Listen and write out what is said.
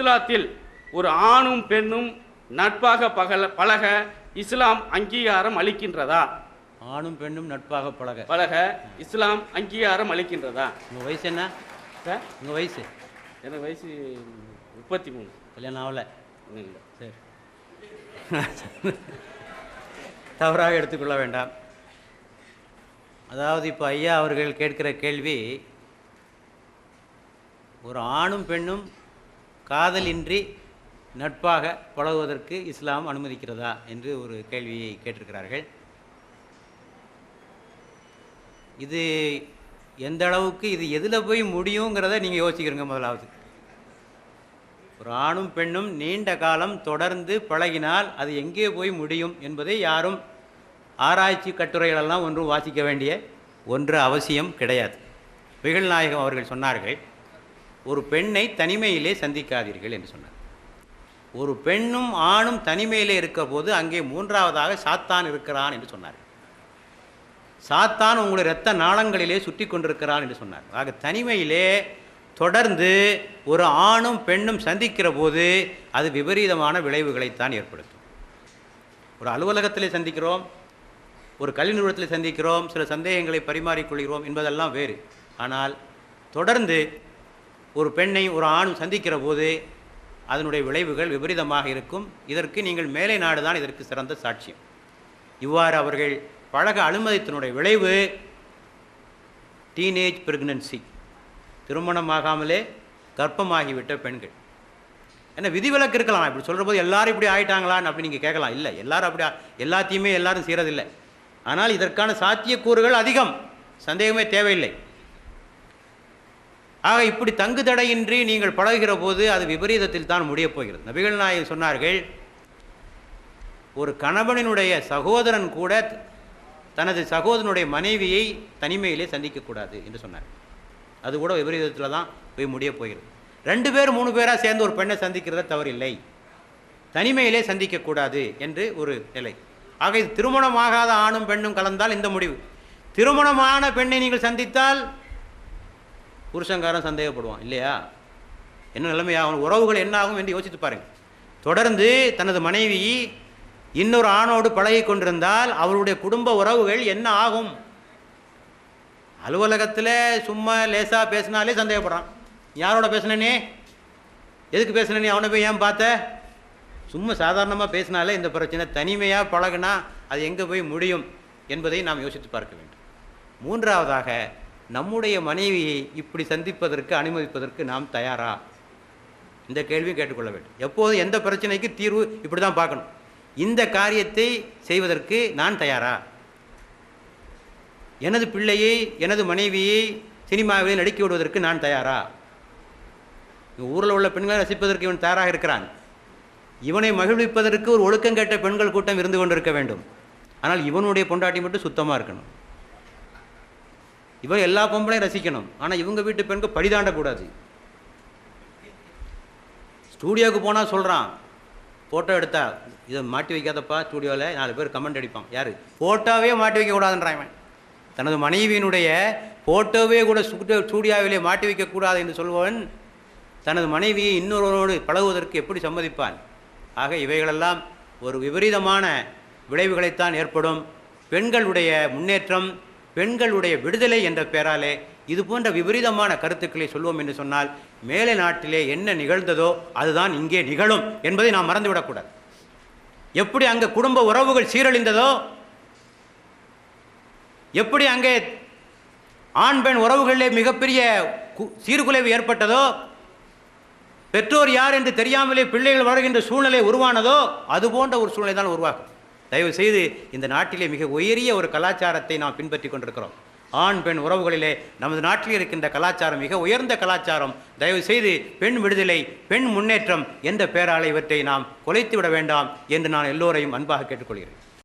இஸ்லாத்தில் ஒரு ஆணும் பெண்ணும் நட்பாக பகல பழக இஸ்லாம் அங்கீகாரம் அளிக்கின்றதா? ஆணும் பெண்ணும் நட்பாக பழக. பழக இஸ்லாம் அங்கீகாரம் அளிக்கின்றதா? உங்கள் வயசு என்ன? சார் உங்கள் வயசு? எனக்கு வயசு முப்பத்தி மூணு கல்யாணம் ஆகலை. இல்லை. சரி. தவறாக எடுத்துக்கொள்ள வேண்டாம். அதாவது இப்போ ஐயா அவர்கள் கேட்கிற கேள்வி ஒரு ஆணும் பெண்ணும் காதலின்றி நட்பாக பழகுவதற்கு இஸ்லாம் அனுமதிக்கிறதா என்று ஒரு கேள்வியை கேட்டிருக்கிறார்கள். இது எந்த அளவுக்கு இது எதில் போய் முடியுங்கிறத நீங்கள் யோசிக்கிறீங்க முதலாவது. ஒரு ஆணும் பெண்ணும் நீண்ட காலம் தொடர்ந்து பழகினால் அது எங்கே போய் முடியும் என்பதை யாரும் ஆராய்ச்சி கட்டுரைகளெல்லாம் ஒன்றும் வாசிக்க வேண்டிய ஒன்று அவசியம் கிடையாது. விகழ்நாயகம் அவர்கள் சொன்னார்கள் ஒரு பெண்ணை தனிமையிலே சந்திக்காதீர்கள் என்று சொன்னார். ஒரு பெண்ணும் ஆணும் தனிமையிலே இருக்கபோது அங்கே மூன்றாவதாக சாத்தான் இருக்கிறான் என்று சொன்னார். சாத்தான் உங்களுடைய இரத்த நாளங்களிலே சுற்றி கொண்டிருக்கிறான் என்று சொன்னார். ஆக தனிமையிலே தொடர்ந்து ஒரு ஆணும் பெண்ணும் சந்திக்கிற போது அது விபரீதமான விளைவுகளைத்தான் ஏற்படுத்தும். ஒரு அலுவலகத்தில் சந்திக்கிறோம் ஒரு கல்வி நிறுவனத்தில் சந்திக்கிறோம் சில சந்தேகங்களை பரிமாறிக்கொள்கிறோம் என்பதெல்லாம் வேறு. ஆனால் தொடர்ந்து ஒரு பெண்ணை ஒரு ஆணும் சந்திக்கிற போது அதனுடைய விளைவுகள் விபரீதமாக இருக்கும். இதற்கு நீங்கள் மேலை நாடுதான் இதற்கு சிறந்த சாட்சியம். இவ்வாறு அவர்கள் பழக அனுமதித்தினுடைய விளைவு டீனேஜ் பிரெக்னன்சி திருமணமாகாமலே கர்ப்பமாகிவிட்ட பெண்கள். என்ன விதிவிலக்கு இருக்கலாம். இப்படி சொல்கிற போது எல்லாரும் இப்படி ஆயிட்டாங்களான்னு அப்படி நீங்கள் கேட்கலாம். இல்லை எல்லாரும் அப்படி எல்லாத்தையுமே எல்லாரும் செய்கிறதில்லை ஆனால் இதற்கான சாத்தியக்கூறுகள் அதிகம். சந்தேகமே தேவையில்லை. ஆக இப்படி தங்கு தடையின்றி நீங்கள் பழகுகிற போது அது விபரீதத்தில் தான் முடியப் போகிறது. நபிகள் நாயகம் சொன்னார்கள் ஒரு கணவனினுடைய சகோதரன் கூட தனது சகோதரனுடைய மனைவியை தனிமையிலே சந்திக்கக்கூடாது என்று சொன்னார். அது கூட விபரீதத்தில் தான் போய் முடியப் போகிறது. ரெண்டு பேர் மூணு பேராக சேர்ந்து ஒரு பெண்ணை சந்திக்கிறத தவறில்லை. தனிமையிலே சந்திக்கக்கூடாது என்று ஒரு நிலை. ஆக இது திருமணமாகாத ஆணும் பெண்ணும் கலந்தால் இந்த முடிவு. திருமணமான பெண்ணை நீங்கள் சந்தித்தால் புருஷங்காரன் சந்தேகப்படுவான் இல்லையா? என்ன நிலைமையாகும் உறவுகள் என்ன ஆகும் என்று யோசித்து பாருங்க. தொடர்ந்து தனது மனைவி இன்னொரு ஆணோடு பழகி கொண்டிருந்தால் அவருடைய குடும்ப உறவுகள் என்ன ஆகும்? அலுவலகத்தில் சும்மா லேசாக பேசினாலே சந்தேகப்படுறான். யாரோட பேசுனனே? எதுக்கு பேசுனனே? அவனை போய் ஏன் பார்த்த? சும்மா சாதாரணமாக பேசினாலே இந்த பிரச்சனை தனிமையாக பழகுனா அது எங்கே போய் முடியும் என்பதை நாம் யோசித்து பார்க்க வேண்டும். மூன்றாவதாக நம்முடைய மனைவியை இப்படி சந்திப்பதற்கு அனுமதிப்பதற்கு நாம் தயாரா? இந்த கேள்வியும் கேட்டுக்கொள்ள வேண்டும். எப்போது எந்த பிரச்சனைக்கு தீர்வு இப்படி தான் பார்க்கணும். இந்த காரியத்தை செய்வதற்கு நான் தயாரா? எனது பிள்ளையை எனது மனைவியை சினிமாவிலே நடிக்க விடுவதற்கு நான் தயாரா? ஊரில் உள்ள பெண்களை ரசிப்பதற்கு இவன் தயாராக இருக்கிறான். இவனை மகிழ்விப்பதற்கு ஒரு ஒழுக்கம் கேட்ட பெண்கள் கூட்டம் இருந்து கொண்டிருக்க வேண்டும். ஆனால் இவனுடைய பொண்டாட்டி மட்டும் சுத்தமாக இருக்கணும். இவன் எல்லா பொம்பளையும் ரசிக்கணும். ஆனால் இவங்க வீட்டு பெண்கள் படிதாண்டக்கூடாது ஸ்டூடியோவுக்கு போனால் சொல்கிறான் ஃபோட்டோ எடுத்தா இதை மாட்டி வைக்காதப்பா ஸ்டூடியோவில் நாலு பேர் கமெண்ட் அடிப்பான் யார்? ஃபோட்டோவே மாட்டி வைக்கக்கூடாதுன்றான் இவன். தனது மனைவியினுடைய ஃபோட்டோவே கூட ஸ்டூடியோவிலே மாட்டி வைக்கக்கூடாது என்று சொல்பவன் தனது மனைவியை இன்னொருவரோடு பழகுவதற்கு எப்படி சம்மதிப்பான்? ஆக இவைகளெல்லாம் ஒரு விபரீதமான விளைவுகளைத்தான் ஏற்படும். பெண்களுடைய முன்னேற்றம் பெண்களுடைய விடுதலை என்ற பெயராலே இது போன்ற விபரீதமான கருத்துக்களை சொல்வோம் என்று சொன்னால் மேலை நாட்டிலே என்ன நிகழ்ந்ததோ அதுதான் இங்கே நிகழும் என்பதை நாம் மறந்துவிடக்கூடாது எப்படி அங்கே குடும்ப உறவுகள் சீரழிந்ததோ எப்படி அங்கே ஆண் பெண் உறவுகளிலே மிகப்பெரிய கு- சீர்குலைவு ஏற்பட்டதோ பெற்றோர் யார் என்று தெரியாமலே பிள்ளைகள் வளர்கின்ற சூழ்நிலை உருவானதோ அது போன்ற ஒரு சூழ்நிலை தான் உருவாகும். தயவு செய்து இந்த நாட்டிலே மிக உயரிய ஒரு கலாச்சாரத்தை நாம் பின்பற்றி கொண்டிருக்கிறோம். ஆண் பெண் உறவுகளிலே நமது நாட்டில் இருக்கின்ற கலாச்சாரம் மிக உயர்ந்த கலாச்சாரம் தயவு செய்து பெண் விடுதலை பெண் முன்னேற்றம் என்ற பேராலை இவற்றை நாம் குலைத்து விட வேண்டாம் என்று நான் எல்லோரையும் அன்பாக கேட்டுக்கொள்கிறேன்.